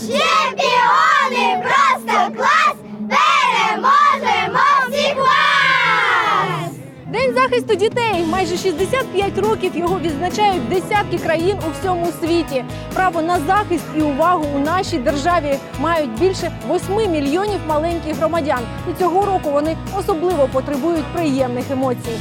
Чемпіони просто клас! Переможемо всіх вас! День захисту дітей. Майже 65 років його відзначають десятки країн у всьому світі. Право на захист і увагу у нашій державі мають більше 8 мільйонів маленьких громадян. І цього року вони особливо потребують приємних емоцій.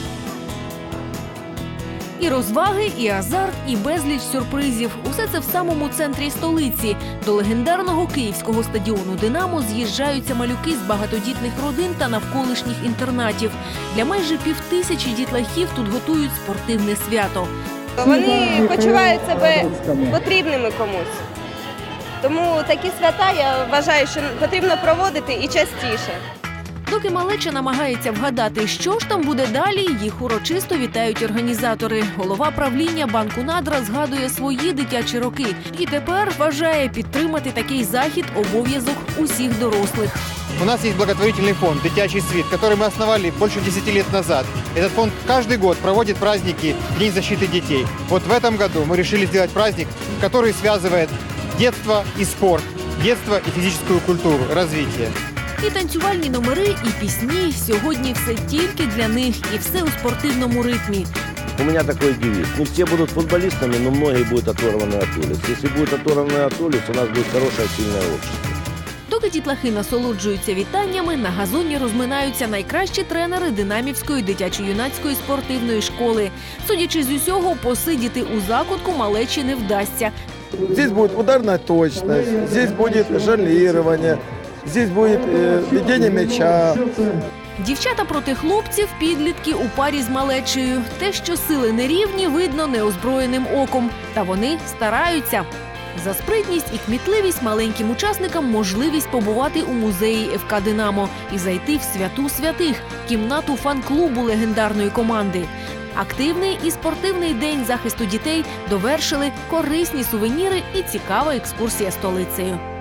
І розваги, і азарт, і безліч сюрпризів. Усе це в самому центрі столиці. До легендарного київського стадіону Динамо з'їжджаються малюки з багатодітних родин та навколишніх інтернатів. Для майже півтисячі дітлахів тут готують спортивне свято. Вони почувають себе потрібними комусь. Тому такі свята я вважаю, що потрібно проводити і частіше. Доки малеча намагається вгадати, що ж там буде далі, їх урочисто вітають організатори. Голова правління банку надра згадує свої дитячі роки і тепер вважає підтримати такий захід обов'язок усіх дорослих. У нас есть благотворительный фонд «Дитячий свет», который мы основали больше 10 лет назад. Этот фонд каждый год проводит праздники в День защиты детей. Вот в этом году мы решили сделать праздник, который связывает детство и спорт, детство и физическую культуру, развитие. І танцювальні номери, і пісні сьогодні все тільки для них, і все у спортивному ритмі. У меня такой девиз. Не все будут футболистами, но многие будут оторваны от улиц. Если будут оторваны от улиц, у нас будет хорошее, сильное общество. Доки дітлахи насолоджуються вітаннями, на газоні розминаються найкращі тренери Динамівської дитячо-юнацької спортивної школи. Судячи з усього, посидіти у закутку малечі не вдасться. Здесь будет ударная точность, здесь будет жонглирование, здесь будет э, ведение мяча. Дівчата проти хлопців, підлітки у парі з малечею. Те, що сили нерівні, видно неозброєним оком. Та вони стараються. За спритність і кмітливість маленьким учасникам можливість побувати у музеї ФК Динамо і зайти в святу святих кімнату фан-клубу легендарної команди. Активний і спортивний день захисту дітей довершили корисні сувеніри і цікава екскурсія столицею.